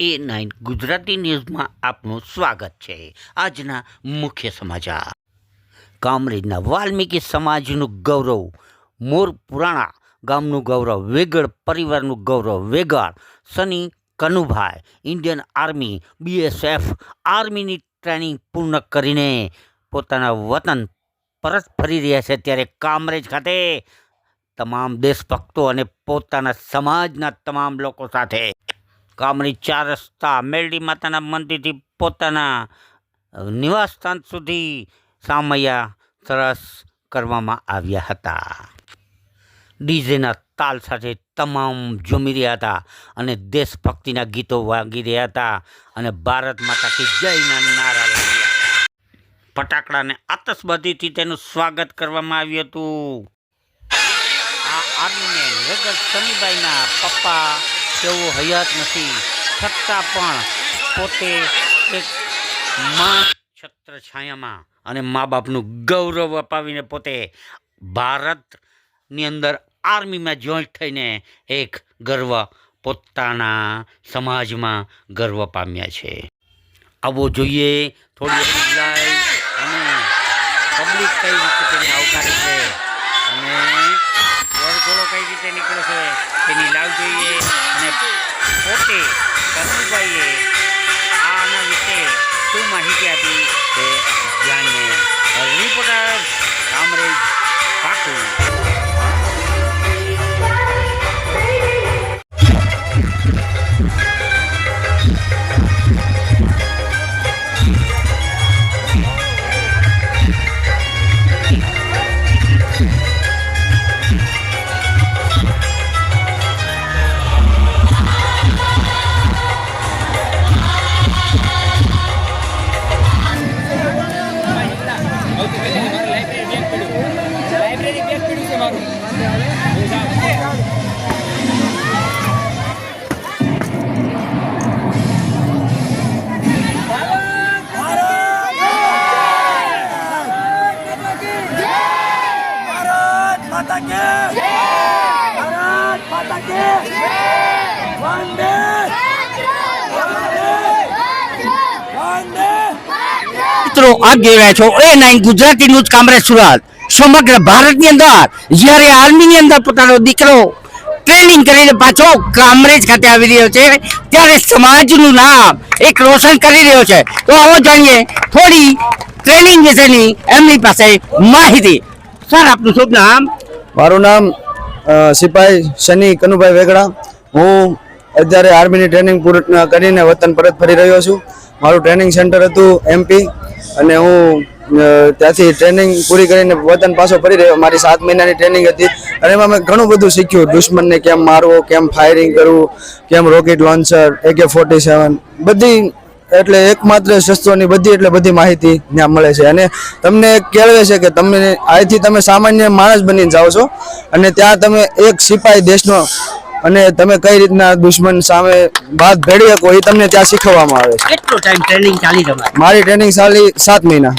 એ nine Gujarati ન્યૂઝમાં આપનું સ્વાગત છે. આજના મુખ્ય સમાચાર. કામરેજના વાલ્મીકી સમાજનું ગૌરવ, મોર પુરાણા ગામનું ગૌરવ, વેગડ પરિવારનું ગૌરવ Vegad Sunny Kanubhai, Indian army BSF આર્મીની training પૂર્ણ કરીને પોતાના વતન પરત ફરી રહ્યા છે ત્યારે કામરેજ ખાતે તમામ દેશભક્તો અને પોતાના સમાજના તમામ લોકો સાથે કામરેજ ચાર રસ્તા, મેલડી માતાના મંદિરથી પોતાના નિવાસસ્થાન સુધી સામૈયા સરસ કરવામાં આવ્યા હતા. ડીજેના તાલ સાથે તમામ ઝૂમી રહ્યા હતા અને દેશભક્તિના ગીતો વાગી રહ્યા હતા અને ભારત માતા કી જયના નારા લાગ્યા ફટાકડાને આતશબાજીથી તેનું સ્વાગત કરવામાં આવ્યું હતું. આ આર્મીને વગર સમીબાઈના પપ્પા તેઓ હયાત નથી. છતાં પણ પોતે એક મા છત્ર છાયામાં અને મા બાપનું ગૌરવ અપાવીને પોતે ભારતની અંદર આર્મીમાં જોઈન્ટ થઈને એક ગર્વ પોતાના સમાજમાં ગર્વ પામ્યા છે. આવો જોઈએ થોડી અને પબ્લિક કઈ રીતે તેને આવકારે છે અને વરઘોડો કઈ રીતે નીકળે છે. માતા કે ભારત માતા કે વંદે. મિત્રો આપ જોઈ રહ્યા છો A nine Gujarati news Kamrej Surat. સમગ્ર ભારતની અંદર જ્યારે આર્મીની અંદર પોતાનો દીકરો ટ્રેનિંગ કરીને પાછો કામરેજ ખાતે આવી રહ્યો છે ત્યારે સમાજનું નામ એક રોશન કરી રહ્યો છે. તો આવો જાણીએ થોડી ટ્રેનિંગ વિશેની એમની પાસે માહિતી. સર આપનું શુભ નામ? મારું નામ સિપાઈ શનિ કનુભાઈ વેગડા. હું અત્યારે આર્મીની ટ્રેનિંગ પૂર્ણ કરીને વતન પરત ફરી રહ્યો છું. મારું ટ્રેનિંગ સેન્ટર હતું એમપી અને હું ત્યાંથી ટ્રેનિંગ પૂરી કરીને વતન પાછો ફરી રહ્યો. મારી સાત મહિનાની ટ્રેનિંગ હતી અને એમાં મેં ઘણું બધું શીખ્યું. દુશ્મનને કેમ મારવો, કેમ ફાયરિંગ કરવું, કેમ rocket launcher AK forty seven બધી એટલે એકમાત્ર શસ્ત્રોની બધી એટલે બધી માહિતી ત્યાં મળે છે. અને તમને કેળવે છે કે તમે અહીંથી તમે સામાન્ય માણસ બનીને જાઓ છો અને ત્યાં તમે એક સિપાહી દેશનો અને તમે કઈ રીતના દુશ્મન સામે બાદ ભેળી શકો એ તમને ત્યાં શીખવવામાં આવે છે. કેટલો ટાઈમ ટ્રેનિંગ ચાલી તમારી? મારી ટ્રેનિંગ ચાલી સાત મહિના.